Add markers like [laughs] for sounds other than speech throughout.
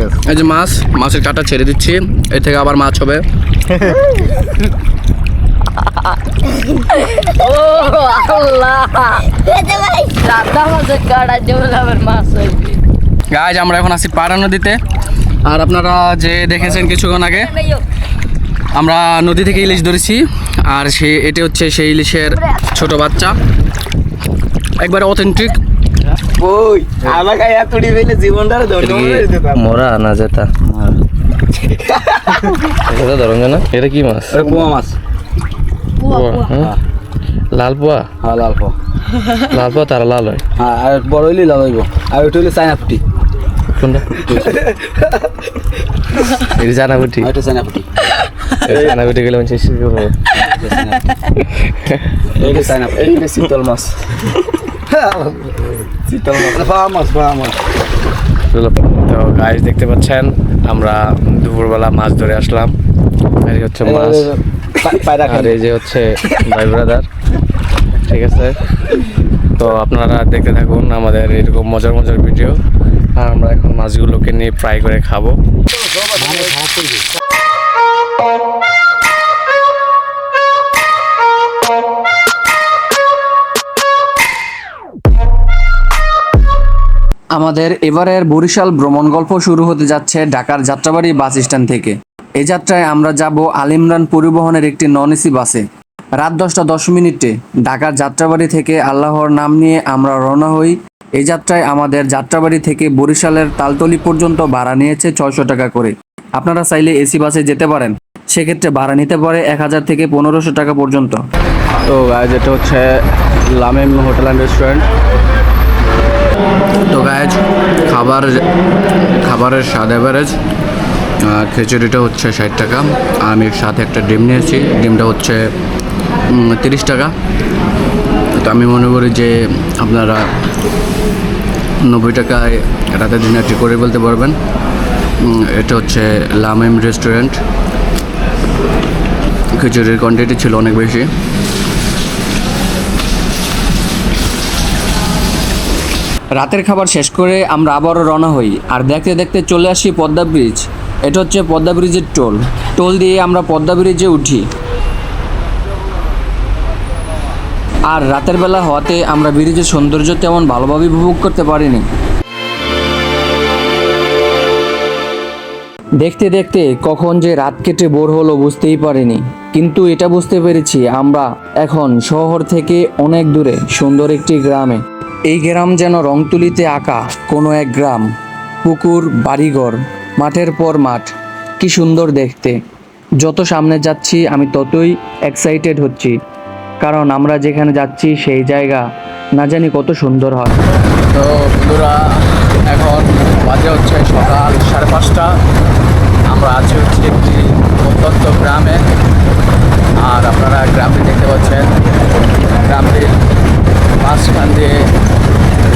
গেছে। এই যে মাছ, মাছের কাঁটা ছেড়ে দিচ্ছি। এর থেকে আবার মাছ হবে। গাইজ আমরা এখন আছি পাড়া নদীতে। আর আপনারা যে দেখেছেন কিছুক্ষণ আগে, আমরা নদী থেকে ইলিশ ধরেছি। আর সে এটি হচ্ছে সেই ইলিশের ছোট বাচ্চা। একবারে অথেন্টিক ওই আমাকে এত তুড়ি ফেলে জীবনটা দিতাম মোরা না যেতা এটা ধরুন না এটা কি মাছ? পোয়া মাছ। পুয়া পোয়া, পুয়া। হ্যাঁ? লাল পোয়া? হ্যাঁ লাল পোয়া। লাল পোয়া তারা লাল হয়। হ্যাঁ আর বড় হইলে লাল হইব। আর ওইটা হইলে চায়না ফুটি কোনটা? এটা চায়না ফুটি গেলে মানুষ শিখে পাবো এইটা চায়না ফুটি এইটা শীতল মাছ। শীতল মাছ মাছ তো গাইস দেখতে পাচ্ছেন আমরা দুপুরবেলা মাছ ধরে আসলাম। আর হচ্ছে মাছ। আর এই যে হচ্ছে ভাই ব্রাদার ঠিক আছে? তো আপনারা দেখতে থাকুন আমাদের এরকম মজার মজার ভিডিও আর আমরা এখন মাছগুলোকে নিয়ে ফ্রাই করে খাব। আমাদের এবারের বরিশাল ভ্রমণ গল্প শুরু হতে যাচ্ছে ঢাকার যাত্রাবাড়ি বাস স্ট্যান্ড থেকে। এই যাত্রায় আমরা যাব আলিমরান পরিবহনের একটি নন এসি বাসে। রাত দশটা দশ মিনিটে ঢাকার যাত্রাবাড়ি থেকে আল্লাহর নাম নিয়ে আমরা রওনা হই। এই যাত্রায় আমাদের যাত্রাবাড়ি থেকে বরিশালের তালতলি পর্যন্ত ভাড়া নিয়েছে ছয়শো টাকা করে। আপনারা চাইলে এসি বাসে যেতে পারেন। সেক্ষেত্রে ভাড়া নিতে পারে এক হাজার থেকে পনেরোশো টাকা পর্যন্ত। তো এটা হচ্ছে লামেম হোটেল অ্যান্ড রেস্টুরেন্ট। তো গাইজ খাবার, খাবারের স্বাদ অ্যাভারেজ খিচুড়িটা হচ্ছে ষাট টাকা। আমি সাথে একটা ডিম নিয়েছি। ডিমটা হচ্ছে তিরিশ টাকা। তো আমি মনে করি যে আপনারা নব্বই টাকায় রাতের ডিনারটি করে বলতে পারবেন। এটা হচ্ছে লামেম রেস্টুরেন্ট খিচুড়ির কোয়ান্টিটি ছিল অনেক বেশি। রাতের খাবার শেষ করে আমরা আবারও রওনা হই। আর দেখতে দেখতে চলে আসি পদ্মা ব্রিজ। এটা হচ্ছে পদ্মা ব্রিজের টোল। টোল দিয়ে আমরা পদ্মা ব্রিজে উঠি। আর রাতের বেলা হওয়াতে আমরা ব্রিজের সৌন্দর্য তেমন ভালোভাবে উপভোগ করতে পারিনি। দেখতে দেখতে কখন যে রাত কেটে বোর হলো বুঝতেই পারিনি। কিন্তু এটা বুঝতে পেরেছি আমরা এখন শহর থেকে অনেক দূরে, সুন্দর একটি গ্রামে। এই গ্রাম যেন রংতুলিতে আঁকা কোনো এক গ্রাম, পুকুর, বাড়িঘর, মাঠের পর মাঠ, কি সুন্দর দেখতে। যত সামনে যাচ্ছি আমি ততই এক্সাইটেড হচ্ছি, কারণ আমরা যেখানে যাচ্ছি সেই জায়গা না জানি কত সুন্দর হয়। তো বন্ধুরা, এখন বাজে হচ্ছে সকাল সাড়ে পাঁচটা। আমরা আছি হচ্ছে একটি অত্যন্ত গ্রামে। আর আপনারা গ্রামটি দেখতে পাচ্ছেন। গ্রামটির মাঝখান দিয়ে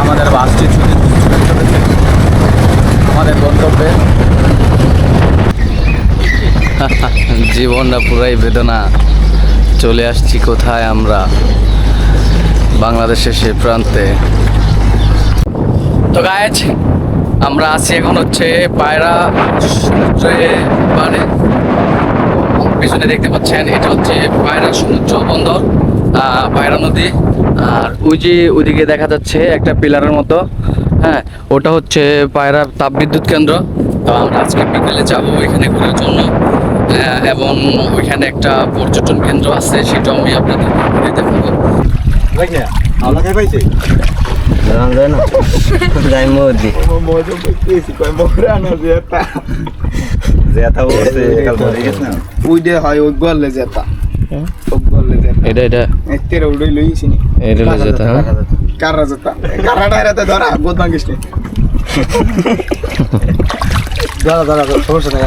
আমাদের বাসটি ছুটে চলেছে। আমাদের গন্তব্যে। [laughs] জীবনটা পুরাই বেদনা। চলে আসছি কোথায় আমরা? বাংলাদেশের সে প্রান্তে। তো গায়েজ আমরা আছি এখন হচ্ছে পায়রা সমুদ্রে পাড়ে পিছনে দেখতে পাচ্ছেন, এটা হচ্ছে পায়রা সমুদ্র বন্দর পায়রা নদী। আর ওই যে ওইদিকে দেখা যাচ্ছে একটা পিলারের মতো হ্যাঁ ওটা হচ্ছে পায়রা তাপবিদ্যুৎ কেন্দ্র। তো আমরা আজকে বিকেলে যাব ওইখানে ঘোরার জন্য। আহ, এবং ওইখানে একটা পর্যটন কেন্দ্র আছে সেটাও আমি আপনাদের ঘুরে দেখাবো। ওই যে হয় ওই গলে জেতা ও গলে জেতা এটা এটা। এতেরে উড়ই লইছি এটা হলো যেটা হ্যাঁ? কারা জেতা কারা ডাইরাতে ধরা গোদ ভাঙ্গিস নি। দাদা দাদা সমস্যা নাই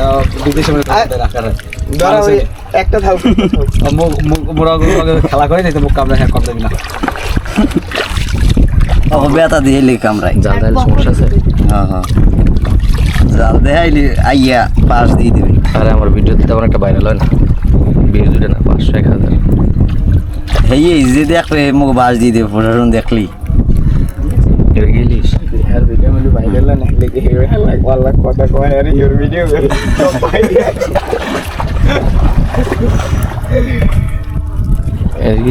বিদেশে মনে ধরা ওই একটা থাও মোরা খেলা করে দিতে মুখ কামড়া হ্যাঁ কম দেবি না। ও বেতা দিয়ে এলি কামরাই জাল দাইলে সমস্যা আছে? হ্যাঁ হ্যাঁ। জাল দেখাইলি আইয়া পাশ দিয়ে দিবি। আরে আমার ভিডিওতে তেমন একটা ভাইরাল হয় না। বিয়ে দুটো না পাঁচশো এক হাজার। হেই এই যে দেখলে মুখ বাস দিয়ে দিবে প্রশাসন দেখলি?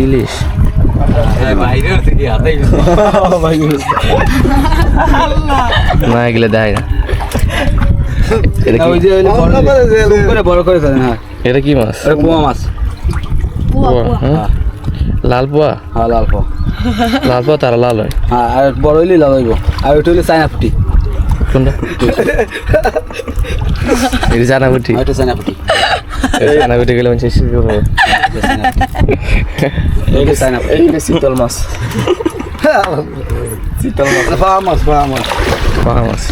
ইলিশ মানে ভাইরাল না এগুলো দেয় না। এটা কি? বড় করে বড় করে দেন হ্যাঁ। এটা কি মাছ? পোয়া মাছ। পোয়া, হ্যাঁ? লাল পোয়া হ্যাঁ লাল পোয়া [laughs] লাল পোয়া তারা লাল হয়। হ্যাঁ আর বড় হইলে লাল হইব। আর ওইটা হইলে চায়না ফুটি কোনটা? [laughs] এটা বুটি আর ওইটা চায়না ফুটি বুটি গেলে মানুষ শিখে করব [laughs] এইটা চায়না ফুটি এই শীতল মাছ। শীতল মাছ। পাওয়া মাছ পাওয়া মাছ। পাকা মাছ।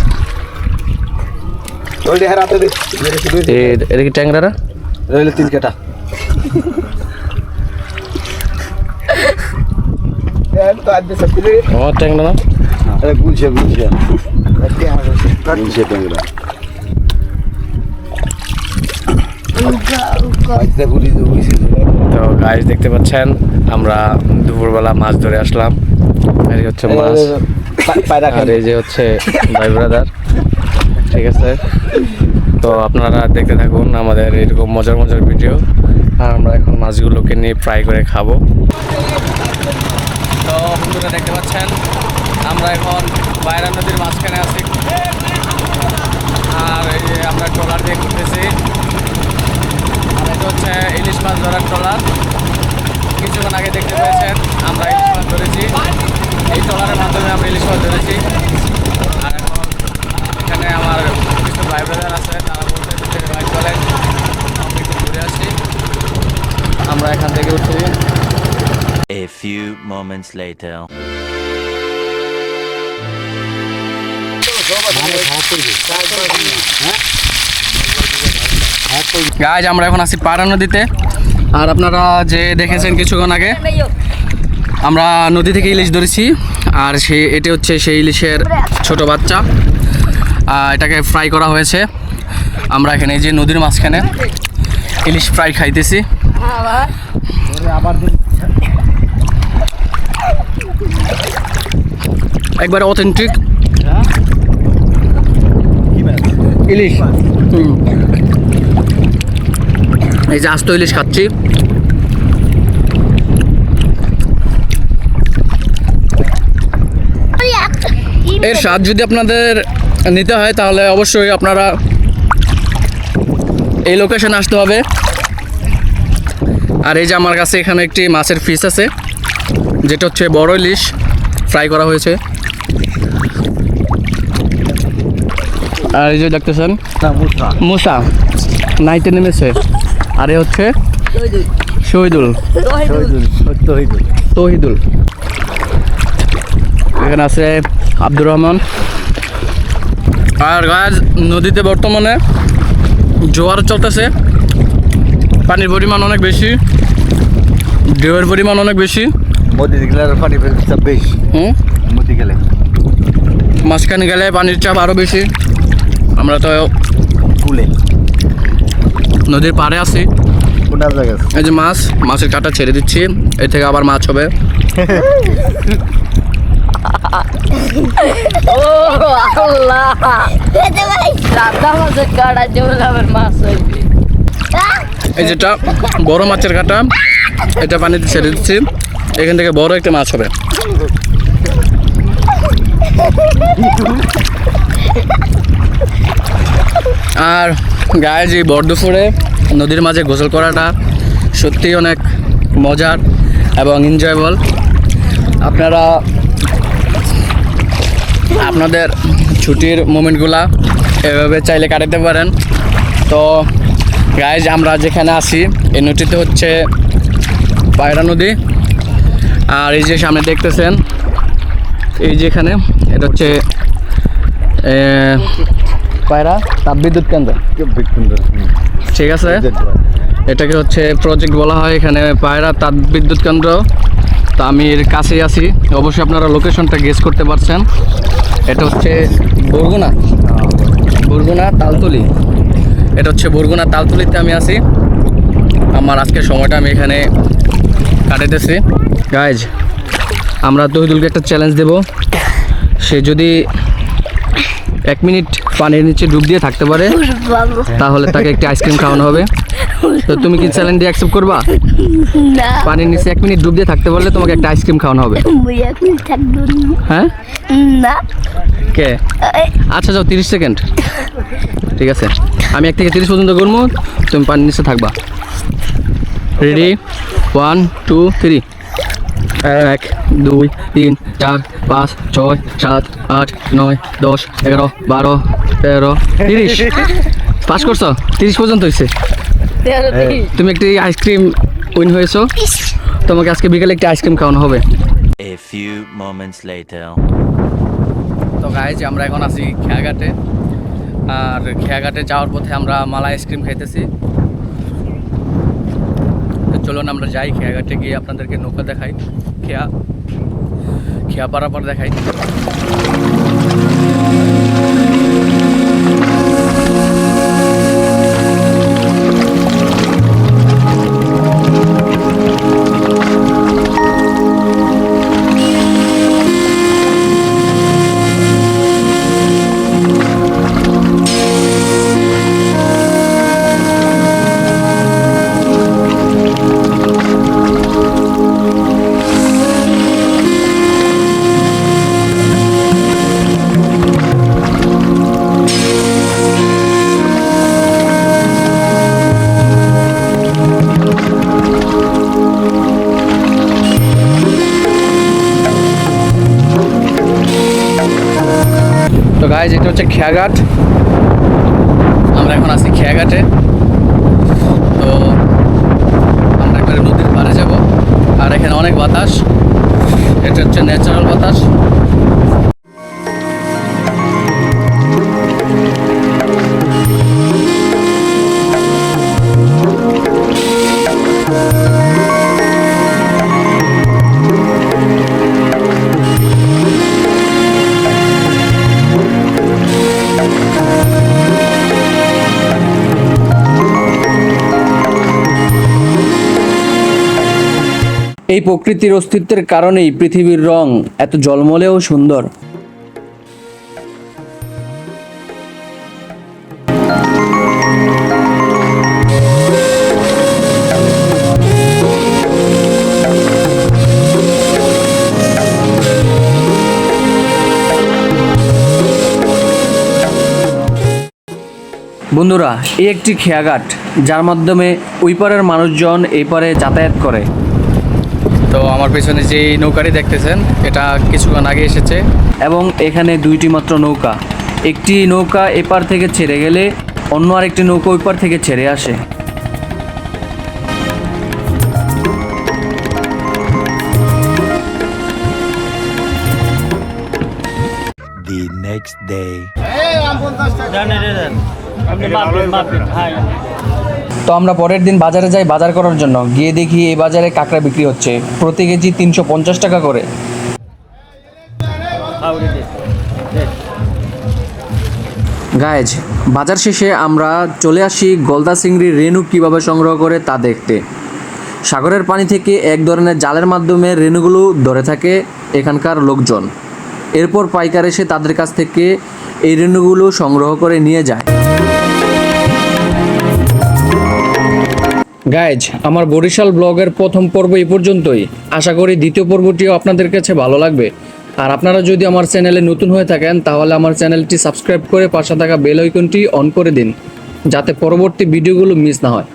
ওইটা হারাতে দে। এটা কি রইলে তিন কাটা। আমার ট্যাংরা না আরে গুলছে গুলছে গুলছে ট্যাংরা। তো গুলছে দেখতে পাচ্ছেন আমরা দুপুরবেলা মাছ ধরে আসলাম। এই হচ্ছে মাছ। আর এই যে হচ্ছে ভাই ব্রাদার ঠিক আছে? তো আপনারা দেখতে থাকুন আমাদের এরকম মজার মজার ভিডিও আর আমরা এখন মাছগুলোকে নিয়ে ফ্রাই করে খাব। তো বন্ধুরা দেখতে পাচ্ছেন, আমরা এখন বাইরা নদীর মাঝখানে আছি। আর এই যে আমরা ট্রলার দিয়ে ঘুরতেছি। আর এটা হচ্ছে ইলিশ মাছ ধরার ট্রলার। কিছুক্ষণ আগে দেখতে পেয়েছেন, আমরা ইলিশ মাছ ধরেছি। এই ট্রলারের মাধ্যমে আমরা ইলিশ মাছ ধরেছি আর এখন এখানে আমার কিছু ভাই ব্রাদার আছে তারা বলতে ভাই চলেন আমরা একটু ঘুরে আসি আমরা এখান থেকে উঠছি A few moments later. Guys আমরা এখন আছি পাড়া নদীতে। আর আপনারা যে দেখেছেন কিছুক্ষণ আগে, আমরা নদী থেকে ইলিশ ধরেছি। আর সে, এটি হচ্ছে সেই ইলিশের ছোট বাচ্চা। এটাকে ফ্রাই করা হয়েছে। আমরা এখানে যে নদীর মাঝখানে ইলিশ ফ্রাই খাইতেছি। একবারে অথেন্টিক ইলিশ। এই যে আস্ত ইলিশ খাচ্ছি। এর স্বাদ যদি আপনাদের নিতে হয়, তাহলে অবশ্যই আপনারা এই লোকেশনে আসতে হবে। আর এই যে আমার কাছে এখানে একটি মাছের ফিস আছে। যেটা হচ্ছে বড় ইলিশ ফ্রাই করা হয়েছে। আর এই যে দেখতেছেন, মুসা। নাইতে নেমেছে। আর এ হচ্ছে শহীদুল। তহিদুল এখানে আছে আব্দুর রহমান। আর গাছ, নদীতে বর্তমানে জোয়ার চলতেছে। পানির পরিমাণ অনেক বেশি, ঢেউয়ের পরিমাণ অনেক বেশি। মোদি গেলার পানি চাপ বেশি। হুম? মোদি গেলে। মাঝখানে গেলে পানির চাপ আরও বেশি। আমরা তো কুলে। নদীর পাড়ে আছি। এই যে মাছ মাছের কাটা ছেড়ে দিচ্ছি। এর থেকে আবার মাছ হবে। ও আল্লাহ! রাধা মাছের কাটা যেমন আবার মাছ হইবে। এই যেটা বড় মাছের কাটা এটা পানিতে ছেড়ে দিচ্ছি। এখান থেকে বড় একটা মাছ হবে। আর গায়ে যে বর্ধপুরে নদীর মাঝে গোসল করাটা সত্যিই অনেক মজার এবং এনজয়েবল আপনারা, আপনাদের ছুটির মোমেন্টগুলা এভাবে চাইলে কাটাতে পারেন। তো গাইজ আমরা যেখানে আসি এই নদীতে হচ্ছে পায়রা নদী। আর এই যে সামনে দেখতেছেন এই যে এখানে এটা হচ্ছে এ, পায়রা তাপবিদ্যুৎ কেন্দ্র। ঠিক আছে। এটাকে হচ্ছে প্রজেক্ট বলা হয় এখানে পায়রা তাপবিদ্যুৎ কেন্দ্র। তা আমি এর কাছেই আছি। অবশ্যই আপনারা লোকেশনটা গেস করতে পারছেন। এটা হচ্ছে বরগুনা। বরগুনা তালতলি। এটা হচ্ছে বরগুনা তালতলিতে আমি আছি। আমার আজকের সময়টা আমি এখানে কাটাইতেছি। গাইজ আমরা তহিদুলকে একটা চ্যালেঞ্জ দেব। সে যদি এক মিনিট পানির নিচে ডুব দিয়ে থাকতে পারে তাহলে তাকে একটি আইসক্রিম খাওয়ানো হবে। তো তুমি কি চ্যালেঞ্জটি অ্যাকসেপ্ট করবা? পানির নিচে এক মিনিট ডুব দিয়ে থাকতে পারলে তোমাকে একটা আইসক্রিম খাওয়ানো হবে। হ্যাঁ? কে? আচ্ছা যাও তিরিশ সেকেন্ড। ঠিক আছে। আমি এক থেকে তিরিশ পর্যন্ত করব। তুমি পানির নিচে থাকবা। রেডি ওয়ান টু থ্রি এক দুই তিন চার পাঁচ ছয় সাত আট নয় দশ এগারো বারো তেরো তিরিশ। পাস করছ? তিরিশ পর্যন্ত হয়েছে তুমি একটি আইসক্রিম উইন হয়েছো। তোমাকে আজকে বিকেলে একটি আইসক্রিম খাওয়ানো হবে। A few moments later. তো গাইজ আমরা এখন আছি খেয়াঘাটে। আর খেয়াঘাটে যাওয়ার পথে আমরা মালা আইসক্রিম খাইতেছি। চলুন আমরা যাই খেয়াঘাটে গিয়ে আপনাদেরকে নৌকা দেখাই। খেয়া খেয়া পারাপার দেখাই। গাইজ এটা হচ্ছে খেয়াঘাট। আমরা এখন আছি খেয়াঘাটে। তো আমরা একটা নদীর পাড়ে যাব। আর এখানে অনেক বাতাস। এটা হচ্ছে ন্যাচারাল বাতাস। এই প্রকৃতির অস্তিত্বের কারণেই পৃথিবীর রং এত জলমলে ও সুন্দর। বন্ধুরা, এই একটি খেয়াঘাট, যার মাধ্যমে ওই পারের মানুষজন এই পারে যাতায়াত করে। তো আমার পেছনে যে নৌকাটি দেখতেছেন এটা কিছুক্ষণ আগে এসেছে। এবং এখানে দুইটি মাত্র নৌকা। একটি নৌকা এপার থেকে ছেড়ে গেলে অন্য আরেকটি নৌকা ওই পার থেকে ছেড়ে আসে। The next day. তো আমরা পরের দিন বাজারে যাই বাজার করার জন্য। গিয়ে দেখি এই বাজারে কাঁকড়া বিক্রি হচ্ছে। প্রতি কেজি তিনশো পঞ্চাশ টাকা করে। গায়েজ বাজার শেষে আমরা চলে আসি গলদা চিংড়ির রেণু কীভাবে সংগ্রহ করে তা দেখতে। সাগরের পানি থেকে এক ধরনের জালের মাধ্যমে রেণুগুলো ধরে থাকে এখানকার লোকজন। এরপর পাইকার এসে তাদের কাছ থেকে এই রেণুগুলো সংগ্রহ করে নিয়ে যায়। গাইজ আমার বরিশাল ব্লগের প্রথম পর্ব এই পর্যন্তই। আশা করি দ্বিতীয় পর্বটিও আপনাদের কাছে ভালো লাগবে। আর আপনারা যদি আমার চ্যানেলে নতুন হয়ে থাকেন, তাহলে আমার চ্যানেলটি সাবস্ক্রাইব করে পাশে থাকা বেল আইকনটি অন করে দিন, যাতে পরবর্তী ভিডিওগুলো মিস না হয়।